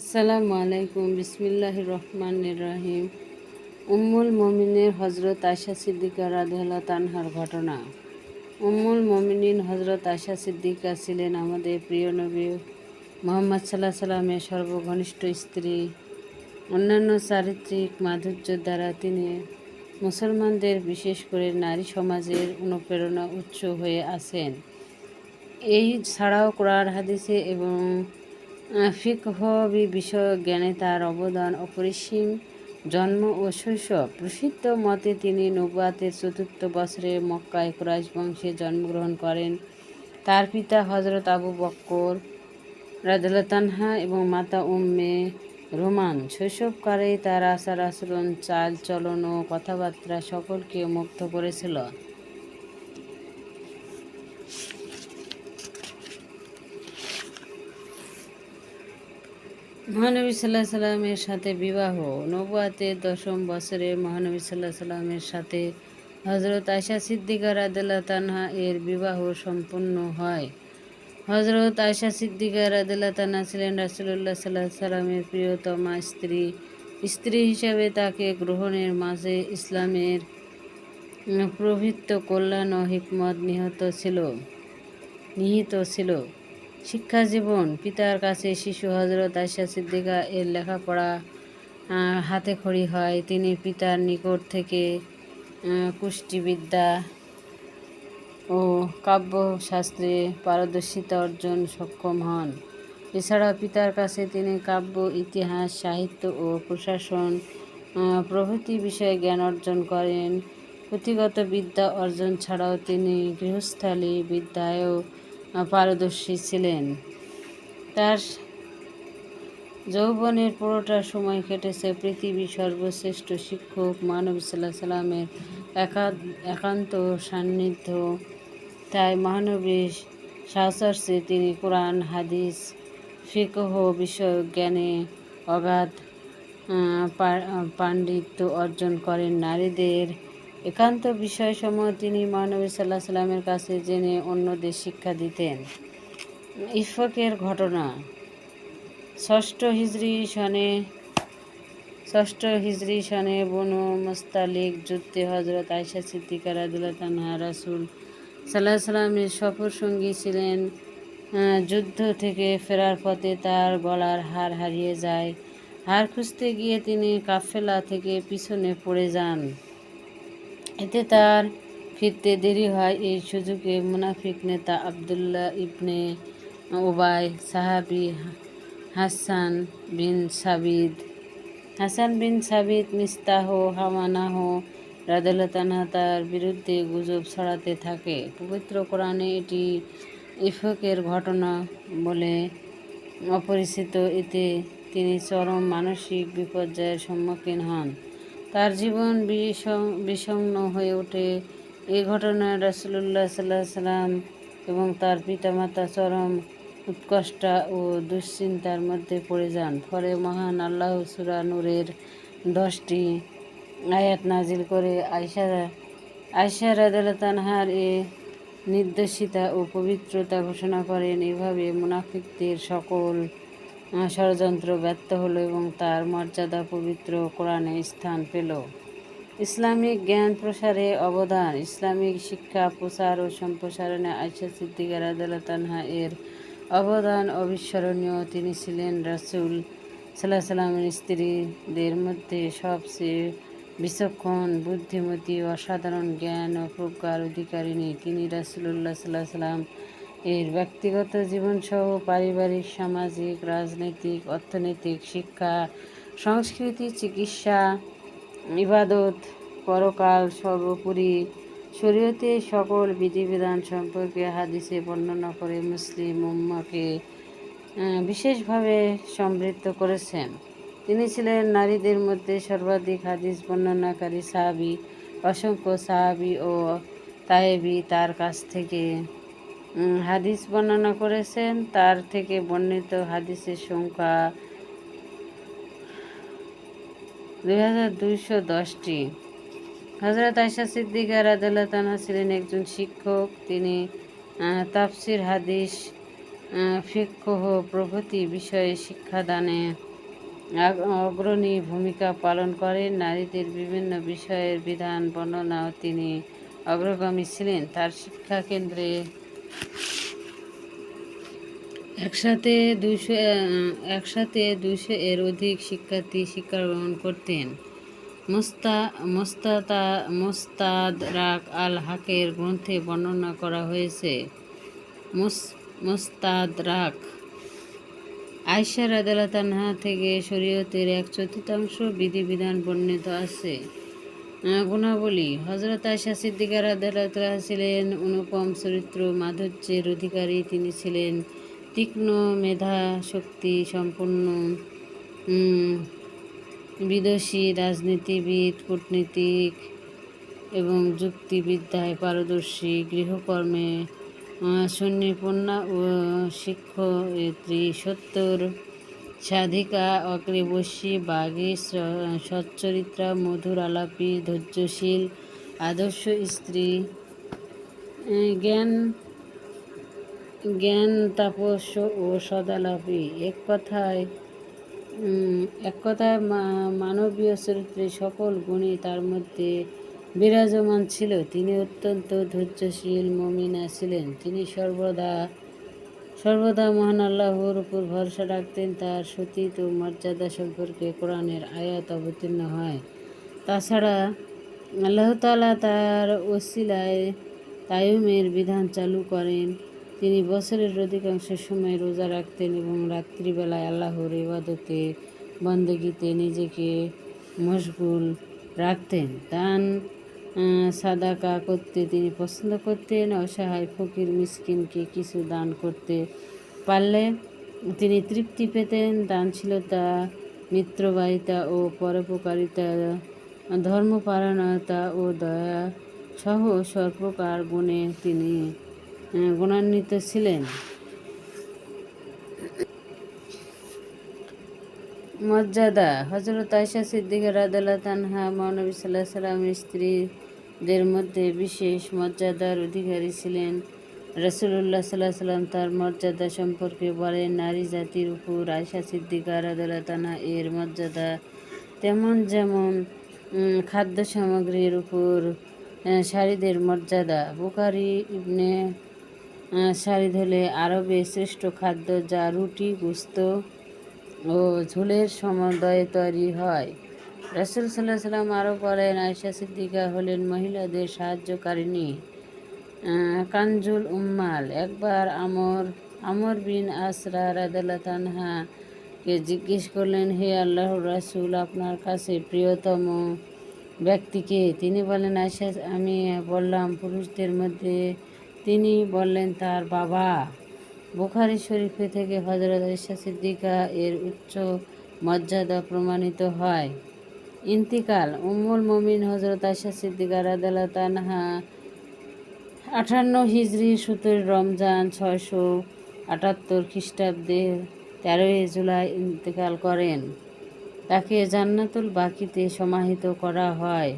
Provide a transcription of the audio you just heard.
আসসালামু আলাইকুম বিসমিল্লাহ রহমান রাহিম। উম্মুল মমিনের হজরত আয়সা সিদ্দিকা রাধুল্লাহ তানহার ঘটনা। উম্মুল মমিনিন হজরত আয়সা সিদ্দিকা ছিলেন আমাদের প্রিয় নবী মোহাম্মদ সাল্লাহ সাল্লামের সর্বঘনিষ্ঠ স্ত্রী। অন্যান্য চারিত্রিক মাধুর্য দ্বারা তিনি মুসলমানদের, বিশেষ করে নারী সমাজের অনুপ্রেরণা উৎস হয়ে আছেন। এই ছাড়াও কোরআন, হাদিসে এবং ফিকহবি বিষয়ক জ্ঞানে তার অবদান অপরিসীম। জন্ম ও শৈশব প্রসিদ্ধ মতে তিনি নবাতের চতুর্থ বছরে মক্কায় কুরাইশ বংশে জন্মগ্রহণ করেন। তার পিতা হজরত আবু বক্কর রাজলাতানহা এবং মাতা উম্মে রোমান। শৈশবকালে তার আচার আচরণ চাল চলন ও কথাবার্তা সকলকে মুগ্ধ করেছিল। মহানবী সাল্লাহ সাল্লামের সাথে বিবাহ। নবুয়াতের দশম বছরে মহানবী সাল্লাহ সাল্লামের সাথে হজরত আয়সা সিদ্দিকা রাদিল্লা তানহা এর বিবাহ সম্পন্ন হয়। হজরত আয়সা সিদ্দিকা রাদিল্লা তানহা ছিলেন রাসুল্লাহ সাল্লাহ সাল্লামের প্রিয়তমা স্ত্রী। স্ত্রী হিসাবে তাকে গ্রহণের মাঝে ইসলামের প্রভৃত্ত কল্যাণ ও হিকমত নিহত ছিল, নিহিত ছিল। শিক্ষা জীবন পিতার কাছে শিশু হজরত আয়সা সিদ্দিকা এর লেখাপড়া হাতে খড়ি হয়। তিনি পিতার নিকট থেকে কুষ্টিবিদ্যা ও কাব্যশাস্ত্রে পারদর্শিতা অর্জন সক্ষম হন। এছাড়া পিতার কাছে তিনি কাব্য, ইতিহাস, সাহিত্য ও প্রশাসন প্রভৃতি বিষয়ে জ্ঞান অর্জন করেন। পুঁথিগত বিদ্যা অর্জন ছাড়াও তিনি গৃহস্থালী বিদ্যায়ও পারদর্শী ছিলেন। তার যৌবনের পুরোটা সময় কেটেছে পৃথিবীর সর্বশ্রেষ্ঠ শিক্ষক মানব সাল্লাহ সাল্লামের একান্ত সান্নিধ্য। তাই মহানবীর সাহচর্যে তিনি কোরআন, হাদিস, ফিকহ, বিষয়ক জ্ঞানে অগাধ পাণ্ডিত্য অর্জন করেন। নারীদের একান্ত বিষয়সমূহ তিনি মহানবী সাল্লাহ সাল্লামের কাছে জেনে অন্যদের শিক্ষা দিতেন। ইফকের ঘটনা। ষষ্ঠ হিজরি সনে, ষষ্ঠ হিজরি সনে বনু মোস্তালিক যুদ্ধে হজরত আয়সা সিদ্দিকা রাদুল্লাহ তানহা রাসুল সাল্লাহ সাল্লামের সফর সঙ্গী ছিলেন। যুদ্ধ থেকে ফেরার পথে তার গলার হার হারিয়ে যায়। হার খুঁজতে গিয়ে তিনি কাফেলা থেকে পিছনে পড়ে যান। এতে তার ফিরতে দেরি হয়। এই সুযোগে মুনাফিক নেতা আবদুল্লাহ ইবনে ওবাই সাহাবি হাসান বিন সাবিদ, হাসান বিন সাবিদ, মিস্তাহ, হামানাহ রাদুল্লাহ তার বিরুদ্ধে গুজব ছড়াতে থাকে। পবিত্র কোরআনে এটি ইফকের ঘটনা বলে অপরিচিত। এতে তিনি চরম মানসিক বিপর্যয়ের সম্মুখীন হন। তার জীবন বিষম বিষণ্ন হয়ে ওঠে। এই ঘটনায় রাসুল্লাহ সাল্লাহ সাল্লাম এবং তার পিতামাতা চরম উৎকষ্টা ও দুশ্চিন্তার মধ্যে পড়ে যান। ফলে মহান আল্লাহ সুরা নূরের দশটি আয়াত নাজিল করে আয়সা আয়সা রাদালতানহার এ নির্দেশিতা ও পবিত্রতা ঘোষণা করেন। এভাবে মুনাফিকদের সকল ষড়যন্ত্র ব্যর্থ হলো এবং তার মর্যাদা পবিত্র কোরআনে স্থান পেল। ইসলামিক জ্ঞান প্রসারে অবদান। ইসলামিক শিক্ষা, প্রচার ও সম্প্রসারণে আয়সা সিদ্দিকা রাদালতানহা এর অবদান অবিস্মরণীয়। তিনি ছিলেন রাসুল সাল্লাহ সাল্লামের স্ত্রীদের মধ্যে সবচেয়ে বিচক্ষণ, বুদ্ধিমতী, অসাধারণ জ্ঞান ও প্রজ্ঞার অধিকারিণী। তিনি রাসুল্লাহ সাল্লাহ সাল্লাম এর ব্যক্তিগত জীবনসহ পারিবারিক, সামাজিক, রাজনৈতিক, অর্থনৈতিক, শিক্ষা, সংস্কৃতি, চিকিৎসা, ইবাদত, পরকাল সর্বোপরি শরীয়তে সকল বিধিবিধান সম্পর্কে হাদিসে বর্ণনা করে মুসলিম উম্মাকে বিশেষভাবে সমৃদ্ধ করেছেন। তিনি ছিলেন নারীদের মধ্যে সর্বাধিক হাদিস বর্ণনাকারী সাহাবি, অসংখ্য সাহাবি ও তাহেবি তার কাছ থেকে হাদিস বর্ণনা করেছেন। তার থেকে বর্ণিত হাদিসের সংখ্যা দুই হাজার দুইশো দশটি। হজরত আয়সা সিদ্দিকা রাদাল্লাহ তানা ছিলেন একজন শিক্ষক। তিনি তাফসির হাদিস ফিকহ প্রভৃতি বিষয়ে শিক্ষাদানে অগ্রণী ভূমিকা পালন করেন। নারীদের বিভিন্ন বিষয়ের বিধান, বর্ণনাও তিনি অগ্রগামী ছিলেন। তার শিক্ষা কেন্দ্রে একসাথে দুশো একসাথে দুশো এর অধিক শিক্ষার্থী শিক্ষা গ্রহণ করতেন। মোস্তা, মোস্তাতা, মোস্তাদ রাক আল হাকের গ্রন্থে বর্ণনা করা হয়েছে, মুস- মোস্তাদ রাক আয়সা রাদালাতানহা থেকে শরীয়তের এক চতুর্থাংশ বিধিবিধান বর্ণিত আছে। গুণাবলী। হজরত আয়সা সিদ্দিকার রাদালাতাহ ছিলেন অনুপম চরিত্র মাধুর্যের অধিকারী। তিনি ছিলেন তীক্ষ্ণ মেধা শক্তি সম্পন্ন বিদেশি রাজনীতিবিদ, কূটনীতিক এবং যুক্তিবিদ্যায় পারদর্শী, গৃহকর্মে সুন্নিপন্না ও শিক্ষয়িত্রী সত্তর সাধিকা অগ্রেবশী বাগী সচ্চরিত্রা, মধুর আলাপী, ধৈর্যশীল, আদর্শ স্ত্রী জ্ঞান জ্ঞান, তাপস ও সদালাপী। এক কথায় এক কথায় মানবীয় চরিত্রে সকল গুণই তার মধ্যে বিরাজমান ছিল। তিনি অত্যন্ত ধৈর্যশীল মমিনা ছিলেন। তিনি সর্বদা সর্বদা মহান আল্লাহর উপর ভরসা রাখতেন, তার সতীত ও মর্যাদা সম্পর্কে কোরআনের আয়াত অবতীর্ণ হয়। তাছাড়া আল্লাহ তাআলা তার ওসিলায় তায়ুমের বিধান চালু করেন। তিনি বছরের অধিকাংশ সময় রোজা রাখতেন এবং রাত্রিবেলায় আল্লাহর ইবাদতে বন্দেগীতে নিজেকে মশগুল রাখতেন। দান সাদাকা করতে, তিনি পছন্দ করতেন, অসহায় ফকির মিসকিনকে কিছু দান করতে পারলে তিনি তৃপ্তি পেতেন। দানশীলতা, মিত্রবাহিতা ও পরোপকারিতা, ধর্মপারায়ণতা ও দয়া সহ সর্বপ্রকার গুণে তিনি গুণান্বিত ছিলেন। মর্যাদা। হজরত আয়সা সিদ্দিকা রাদাল্লাহ তানহা মহানবী সাল্লাহ সাল্লামের স্ত্রীদের মধ্যে বিশেষ মর্যাদার অধিকারী ছিলেন। রসুল্লাহ সাল্লাহ সাল্লাম তার মর্যাদা সম্পর্কে বলেন, নারী জাতির উপর আয়সা সিদ্দিকা রাদাল্লাহ তানহা এর মর্যাদা তেমন যেমন খাদ্য সামগ্রীর উপর শাড়িদের মর্যাদা। বুখারি, ইবনে শাড়ি হলে আরবে শ্রেষ্ঠ খাদ্য যা রুটি, গুস্ত ও ঝোলের সমদয়ে তৈরি হয়। রাসুল সাল্লাহ সাল্লাম আরও বলেন আয়সা সিদ্দিকা হলেন মহিলাদের সাহায্যকারিণী। কানজুল উম্মাল, একবার আমর আমর বিন আসরা রাদাল্লাহ তানহাকে জিজ্ঞেস করলেন, হে আল্লাহ রাসুল, আপনার কাছে প্রিয়তম ব্যক্তিকে? তিনি বলেন আয়সা আমি বললাম, পুরুষদের মধ্যে তিনি বললেন, তার বাবা। বুখারি শরীফে থেকে হজরত আয়েশা সিদ্দিকা এর উচ্চ মর্যাদা প্রমাণিত হয়। ইন্তিকাল, উম্মুল মমিন হজরত আয়েশা সিদ্দিকা রাদাল্লাহ তানহা আটান্ন হিজরি সতেরো রমজান ছয়শো আটাত্তর খ্রিস্টাব্দে তেরোই জুলাই ইন্তেকাল করেন। তাকে জান্নাতুল বাকিতে সমাহিত করা হয়।